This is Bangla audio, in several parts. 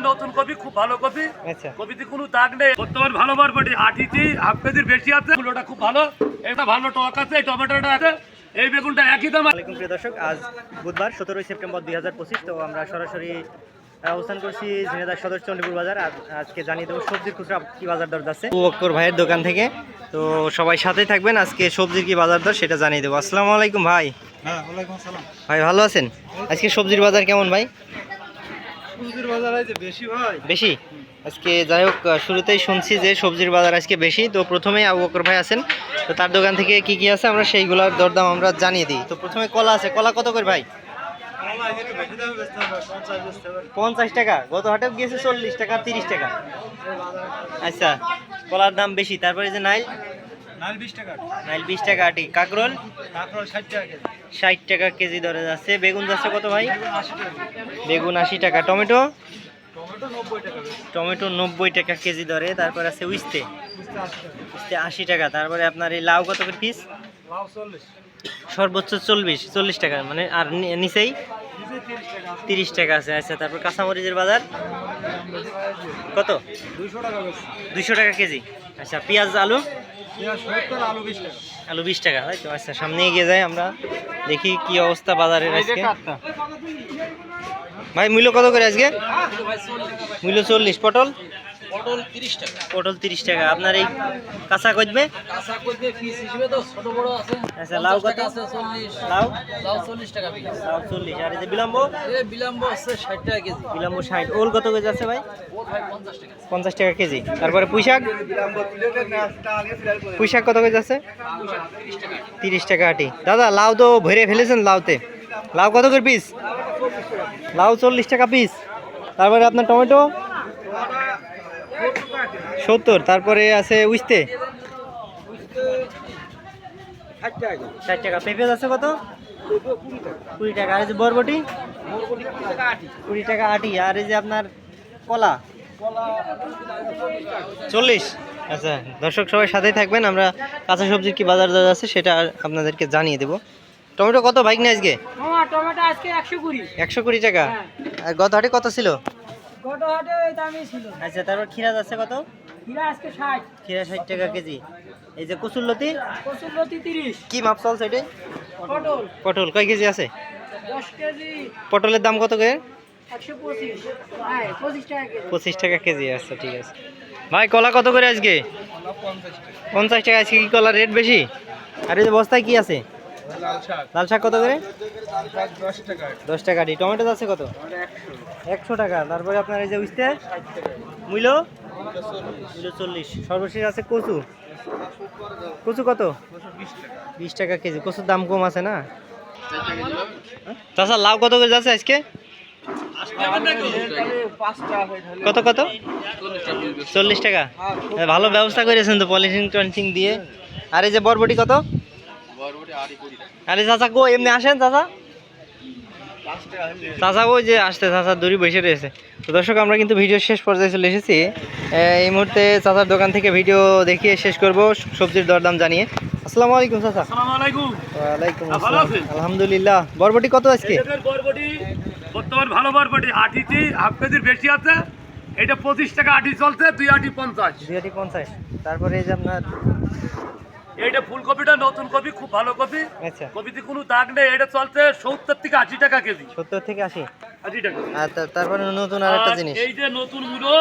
নতুন কপি খুব ভালো কপি। আচ্ছা। কপিতে কোনো দাগ নেই। বর্তমান ভালো আটিটি হাফ কেজির বেশি আছে। ফুলোটা খুব ভালো। এটা ভালো টক আছে টমেটোটা আছে। এই বেগুনটা একই দাম। আলাইকুম প্রিয় দর্শক আজ বুধবার সতেরোই সেপ্টেম্বর দুই হাজার পঁচিশ। তো আমরা সরাসরি অবস্থান করছি ঝিনেদার সদর চণ্ডীপুর বাজার। আজ- আজকে জানিয়ে দেবো সবজির খুচরা কি বাজার দর যাচ্ছে। ভাইয়ের দোকান থেকে। তো সবাই সাথেই থাকবেন। আজকে সবজির কি বাজার দর সেটা জানিয়ে দেবো। আসসালামু আলাইকুম ভাই। হ্যাঁ ভাই ভালো আছেন? আজকে সবজির বাজার কেমন ভাই? সবজির বাজার আছে বেশি ভাই। বেশি? আজকে যাই হোক শুরুতেই শুনছি যে সবজির বাজার আজকে বেশি তো প্রথমেই আবু বকর ভাই আছেন। তো তার দোকান থেকে কি কি আছে আমরা সেইগুলোর দরদাম আমরা জানিয়ে দিই। তো প্রথমে কলা আছে কলা কত করে ভাই? পঞ্চাশ টাকা গত হাটে গিয়েছে চল্লিশ টাকা তিরিশ টাকা। আচ্ছা কলার দাম বেশি তারপরে যে নাইল। নাইল বিশ টাকা আটি। কাকরোল? ষাট টাকা কেজি। দরে যাচ্ছে। বেগুন যাচ্ছে কত ভাই? বেগুন আশি টাকা টমেটো? টমেটো নব্বই টাকা টমেটো নব্বই টাকা কেজি দরে। তারপরে আছে উইস্তে বুঝতে আশি টাকা উইস্তে আশি টাকা। তারপরে আপনার এই লাউ কত করে পিস? সর্বোচ্চ চল্লিশ। চল্লিশ টাকা। মানে আর নিচেই? তিরিশ টাকা আছে। আচ্ছা তারপর কাঁচামরিচের বাজার? কত? দুইশো টাকা কেজি। আচ্ছা পেঁয়াজ আলু? আলু বিশ টাকা। আলু বিশ টাকা তাই তো? আচ্ছা সামনে এগিয়ে যাই আমরা। দেখি কি অবস্থা বাজারের আজকে। ভাই মূল্য কত করে আজকে? মূল্য চল্লিশ পটল? পটল তিরিশ টাকা। পটল তিরিশ টাকা। আপনার এই কাঁচা কচবে? কাঁচা করবে পিস হিসেবে তো ছোট বড় আছে। আচ্ছা লাউ কত? আছে চল্লিশ। লাউ? লাউ চল্লিশ টাকা পিস লাউ চল্লিশ। আর এই যে বিলম্ব? বিলম্ব আছে ষাট টাকা কেজি। বিলম্ব ষাট। ওল কত কেজি আছে ভাই? ও ভাই পঞ্চাশ টাকা। পঞ্চাশ টাকা কেজি। তারপরে পুঁইশাক? পুঁইশাক কত কেজি আছে? তিরিশ টাকা আটি। দাদা লাউ তো ভরে ফেলেছেন লাউতে। লাউ কত করে পিস? লাউ চল্লিশ টাকা পিস। তারপরে আপনার টমেটো? সত্তর তারপরে আছে উইস্তে। ষাট টাকা পেঁপে আছে কত? কুড়ি টাকা। আর এই যে বরবটি? কুড়ি টাকা আটি। আর এই যে আপনার কলা? চল্লিশ আচ্ছা দর্শক সবাই সাথেই থাকবেন আমরা কাঁচা সবজির কি বাজার দর আছে সেটা আপনাদেরকে জানিয়ে দেবো। টমেটো কত বাইক নিয়ে আজকে? টমেটো আজকে একশো কুড়ি। একশো কুড়ি টাকা। আর গত হাটে কত ছিল? গত হাটে ওই দামই ছিল। আচ্ছা তারপর খিরা যাচ্ছে কত? হীরা আজকে ষাট। খিরা ষাট টাকা কেজি। এই যে কচুরলতি কচুরলতি তিরিশ। কি মাপ চলছে এটাই পটল। পটল কয় কেজি আছে? দশ কেজি। পটলের দাম কত করে? হ্যাঁ পঁচিশ টাকা কেজি। পঁচিশ টাকা কেজি আচ্ছা ঠিক আছে। ভাই কলা কত করে আজকে? পঞ্চাশ টাকা। আজকে কি কলা রেট বেশি? আর এই যে বস্তায় কি আছে? লাল শাক। কত করে? দশ টাকা ডি টমেটো আছে কত? একশো। টাকা। তারপরে আপনার এই যে উঠতে মূল্য মূল্য চল্লিশ। সর্বশেষ আছে কচু? কচু কত? বিশ টাকা। কেজি। কচুর দাম কম আছে না? তাছাড়া লাউ কত করে যাচ্ছে আজকে? কত কত? চল্লিশ টাকা। ভালো ব্যবস্থা করেছেন তো পলিথিন টলিথিন দিয়ে। আর এই যে বরবটি কত? আরে চাচা গো এমনি আসেন চাচা? চাচা ওই যে আসতে চাচা দড়ি বসে রয়েছে। তো দর্শক আমরা কিন্তু ভিডিও শেষ পর্যায়ে চলে এসেছি। এই মুহূর্তে চাচার দোকান থেকে ভিডিও দেখিয়ে শেষ করব সবজির দরদাম জানিয়ে। আসসালামু আলাইকুম চাচা। ওয়ালাইকুম আসসালাম। আলহামদুলিল্লাহ। বরবটি কত আজকে? বরবটি বর্তমান ভালো বরবটি। আটিটি হাফ কেজির বেশি আছে। এটা পঁচিশ টাকা আটি চলছে দুই আটি পঞ্চাশ। দুই আটি পঞ্চাশ। তারপরে এই যে আপনার এইটা ফুলকপিটা নতুন কপি খুব ভালো কপি। আচ্ছা। কপিতে কোনো দাগ নেই এটা চলছে সত্তর থেকে আশি টাকা কেজি। সত্তর থেকে আশি? আশি টাকা। আর তারপরে নতুন আর একটা জিনিস। এই যে নতুন মুড়ো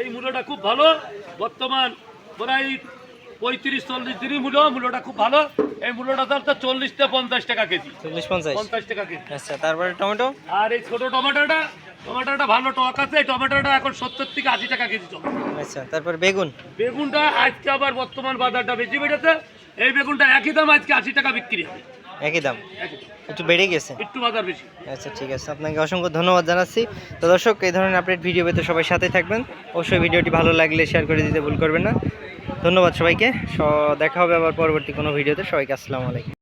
এই মুড়োটা খুব ভালো। বর্তমান প্রায় পঁয়ত্রিশ চল্লিশ দিনই মূল্য মূল্যটা খুব ভালো। এই মূল্যটা চলছে চল্লিশ থেকে পঞ্চাশ টাকা কেজি। চল্লিশ পঞ্চাশ। পঞ্চাশ টাকা কেজি। আচ্ছা তারপরে টমেটো? আর এই ছোট টমেটোটা টমেটোটা ভালো টক আছে টমেটোটা এখন সত্তর থেকে আশি টাকা কেজি চলে আচ্ছা তারপরে বেগুন? বেগুনটা আজকে আবার বর্তমান বাজারটা বেশি বেড়েছে এই বেগুনটা একই দাম আজকে আশি টাকা বিক্রি হবে। একই দাম? একটু বেড়ে গেছে? একটু বাজার বেশি। আচ্ছা ঠিক আছে আপনাকে অসংখ্য ধন্যবাদ জানাচ্ছি। তো দর্শক এই ধরনের আপডেট ভিডিও পেতে সবাই সাথে থাকবেন। অবশ্যই ভিডিওটি ভালো লাগলে শেয়ার করে দিতে ভুল করবেন না। ধন্যবাদ সবাইকে দেখা হবে আবার পরবর্তী কোনো ভিডিওতে সবাইকে আসসালামু আলাইকুম।